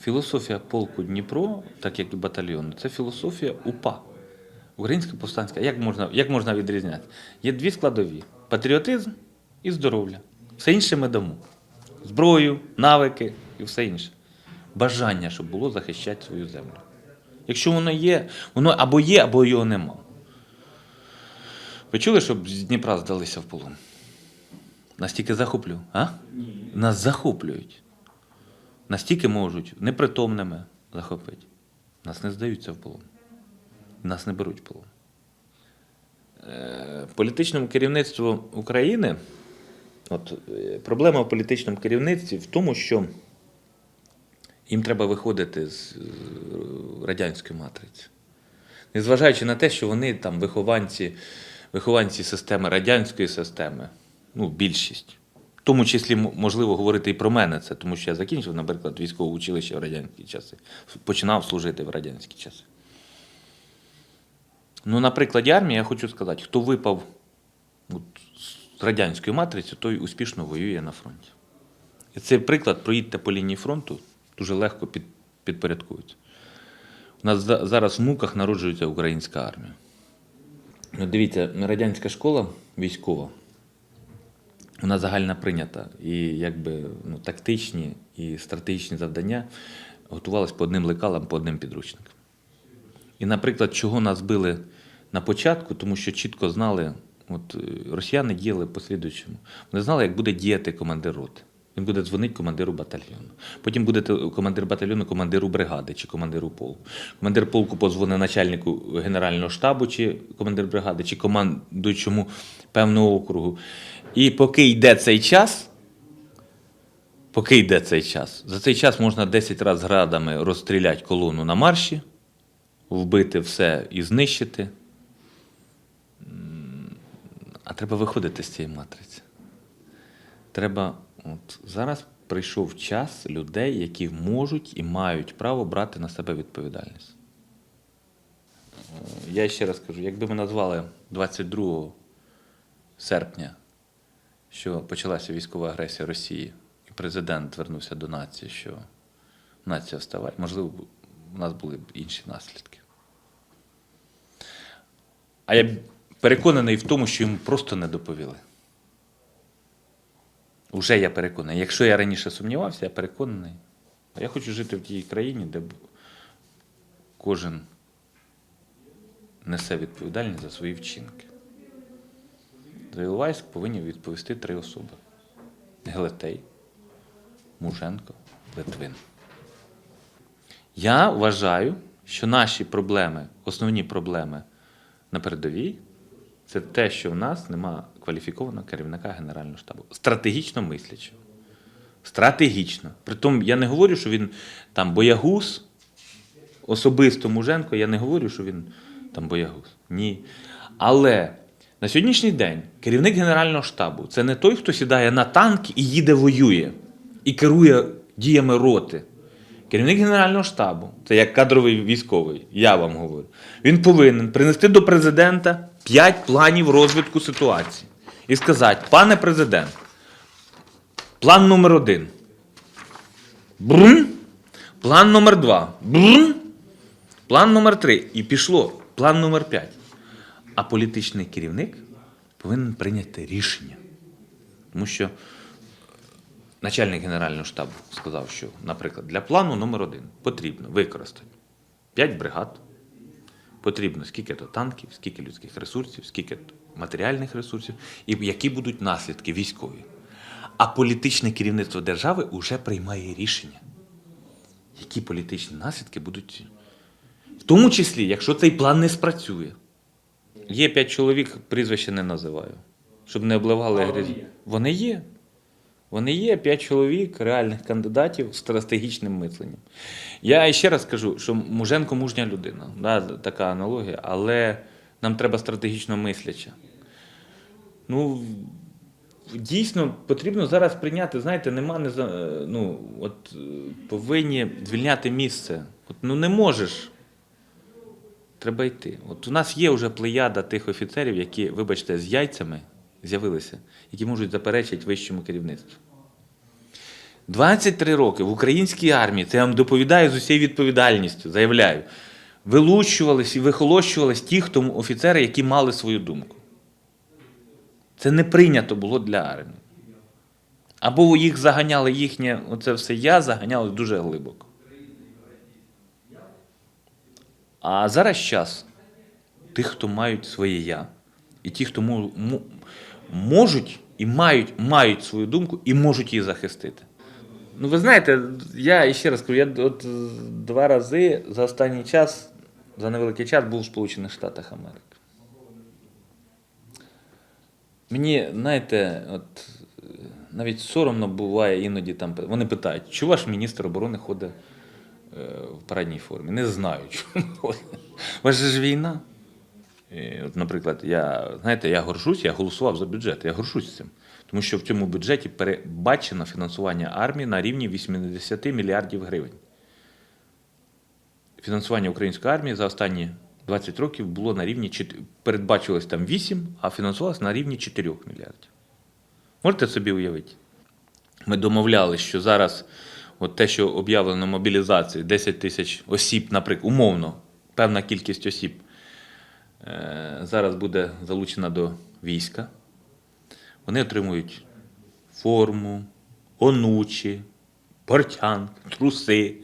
Філософія полку Дніпро, так як і батальйону, це філософія УПА. Українська повстанська. Як можна, як можна відрізняти? Є дві складові: патріотизм і здоров'я. Все інше ми дамо. Зброю, навики і все інше. Бажання, щоб було захищати свою землю. Якщо воно є, воно або є, або його нема. Ви чули, щоб з Дніпра здалися в полон? Настільки захоплю, а? Нас захоплюють. Настільки можуть непритомними захопити. Нас не здаються в полон. Нас не беруть в полон. Е, Політичному керівництву України, от, е, проблема в політичному керівництві в тому, що їм треба виходити з радянської матриці. Незважаючи на те, що вони там вихованці, вихованці системи радянської системи, ну, більшість. Тому числі можливо говорити і про мене це, тому що я закінчив, наприклад, військове училище в радянські часи, починав служити в радянські часи. Ну, на прикладі армії я хочу сказати, хто випав от, з радянської матриці, той успішно воює на фронті. І цей приклад проїдьте по лінії фронту, дуже легко під, підпорядкується. У нас за- зараз в муках народжується українська армія. Ну, дивіться, радянська школа військова, вона загально прийнята. І якби ну, тактичні і стратегічні завдання готувалися по одним лекалам, по одним підручникам. І, наприклад, чого нас били на початку, тому що чітко знали, от росіяни діяли по слідуючому. Вони знали, як буде діяти командир роти. Він буде дзвонити командиру батальйону. Потім буде командир батальйону командиру бригади чи командиру полку. Командир полку подзвонить начальнику генерального штабу, чи командир бригади, чи командуючому певного округу. І поки йде цей час, поки йде цей час, за цей час можна 10 разів градами розстріляти колону на марші, вбити все і знищити. А треба виходити з цієї матриці. Треба, от зараз прийшов час людей, які можуть і мають право брати на себе відповідальність. Е, Я ще раз кажу, якби ми назвали 22 серпня, що почалася військова агресія Росії, і президент звернувся до нації, що нація вставай, можливо, у нас були б інші наслідки. А я переконаний в тому, що йому просто не доповіли. Уже я переконаний. Якщо я раніше сумнівався, я переконаний. Я хочу жити в тій країні, де кожен несе відповідальність за свої вчинки. За Іловайськ повинні відповісти три особи: Гелетей, Муженко, Литвин. Я вважаю, що наші проблеми, основні проблеми на передовій, це те, що в нас нема кваліфікованого керівника Генерального штабу. Стратегічно мислячого. Стратегічно. Притом я не говорю, що він там боягуз, особисто Муженко, я не говорю, що він там боягуз. Ні. Але на сьогоднішній день керівник Генерального штабу це не той, хто сідає на танк і їде воює, і керує діями роти. Керівник Генерального штабу, це як кадровий військовий, я вам говорю. Він повинен принести до президента п'ять планів розвитку ситуації і сказати: пане президент, план номер один. Брум. План номер два. Брум. План номер три. І пішло. План номер п'ять. А політичний керівник повинен прийняти рішення. Тому що начальник Генерального штабу сказав, що, наприклад, для плану номер один потрібно використати 5 бригад, потрібно скільки то танків, скільки людських ресурсів, скільки то матеріальних ресурсів, і які будуть наслідки військові. А політичне керівництво держави вже приймає рішення, які політичні наслідки будуть. В тому числі, якщо цей план не спрацює. Є п'ять чоловік, прізвище не називаю, щоб не обливали грязь. Вони є. Вони є п'ять чоловік, реальних кандидатів з стратегічним мисленням. Я ще раз кажу, що Муженко мужня людина, да, така аналогія, але нам треба стратегічно мисляча. Ну, дійсно, потрібно зараз прийняти, знаєте, нема не ну, от повинні звільняти місце. От, ну не можеш. Треба йти. От у нас є вже плеяда тих офіцерів, які, вибачте, з яйцями з'явилися, які можуть заперечити вищому керівництву. 23 роки в українській армії, це я вам доповідаю з усією відповідальністю, заявляю, вилучувались і вихолощувались ті, хто офіцери, які мали свою думку. Це не прийнято було для армії. Або їх заганяли їхнє, оце все я заганяли дуже глибоко. А зараз час тих, хто мають своє я, і ті, хто можуть і мають, мають свою думку і можуть її захистити. Ну, ви знаєте, я ще раз кажу, я от два рази за останній час, за невеликий час, був в Сполучених Штатах Америки. Мені, знаєте, от навіть соромно буває іноді там. Вони питають, чи ваш міністр оборони ходить е, в парадній формі? Не знаю, чому. У вас ж війна. От, наприклад, я, знаєте, я горжусь, я голосував за бюджет, я горжусь цим. Тому що в цьому бюджеті передбачено фінансування армії на рівні 80 мільярдів гривень. Фінансування української армії за останні 20 років було на рівні передбачилось там 8, а фінансувалось на рівні 4 мільярдів. Можете собі уявити? Ми домовлялися, що зараз от те, що об'явлено мобілізацію, 10 тисяч осіб, наприклад, умовно, певна кількість осіб зараз буде залучена до війська. Вони отримують форму, онучі, портянки, труси,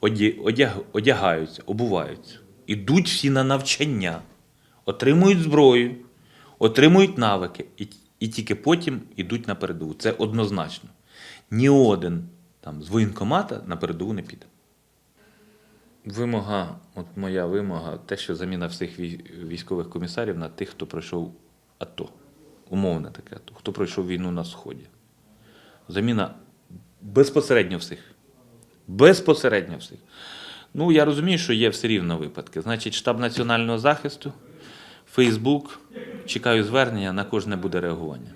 одяг- одягаються, обуваються. Ідуть всі на навчання, отримують зброю, отримують навики і, і тільки потім йдуть на передову. Це однозначно. Ні один там, з воєнкомата на передову не піде. Вимога, от моя вимога, те, що заміна всіх військових комісарів на тих, хто пройшов АТО. Умовне таке АТО, хто пройшов війну на Сході. Заміна безпосередньо всіх. Безпосередньо всіх. Ну, я розумію, що є все рівно випадки. Значить, штаб національного захисту, Фейсбук, чекаю звернення, на кожне буде реагування.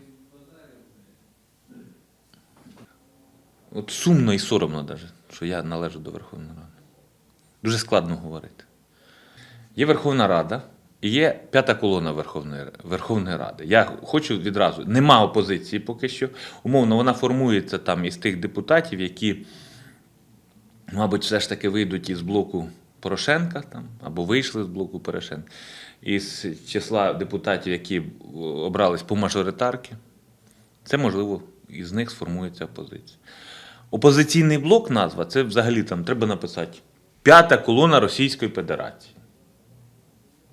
От сумно і соромно навіть, що я належу до Верховної Ради. Дуже складно говорити. Є Верховна Рада і є п'ята колона Верховної, Верховної Ради. Я хочу відразу, нема опозиції поки що. Умовно, вона формується там із тих депутатів, які, мабуть, все ж таки вийдуть із блоку Порошенка там, або вийшли з блоку Порошенка, із числа депутатів, які обрались по мажоритарки. Це можливо, із них сформується опозиція. Опозиційний блок назва це взагалі там треба написати п'ята колона Російської Федерації.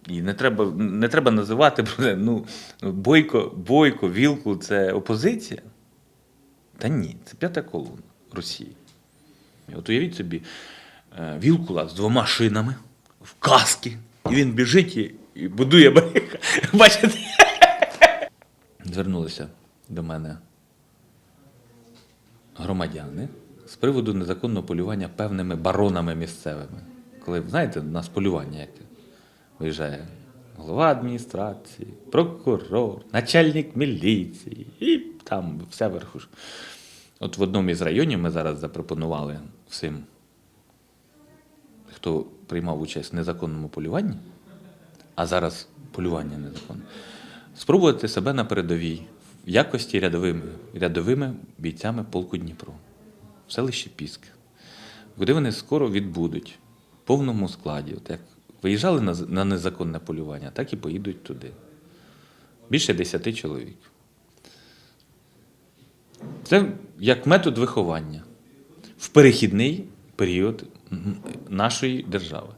І не треба, не треба називати ну, Бойко, Бойко, Вілку це опозиція. Та ні, це п'ята колона Росії. От уявіть собі, е, Вілкула з двома шинами в каски, і він біжить і, і будує барика. Бачите? Звернулися до мене громадяни з приводу незаконного полювання певними баронами місцевими. Коли, знаєте, у нас полювання яке виїжджає голова адміністрації, прокурор, начальник міліції і там вся верхушка. От в одному із районів ми зараз запропонували всім, хто приймав участь в незаконному полюванні, а зараз полювання незаконне, спробувати себе на передовій в якості рядовими, рядовими бійцями полку Дніпро в селищі Піск, куди вони скоро відбудуть в повному складі. От як виїжджали на, незаконне полювання, так і поїдуть туди. Більше десяти чоловік. Це як метод виховання в перехідний період нашої держави.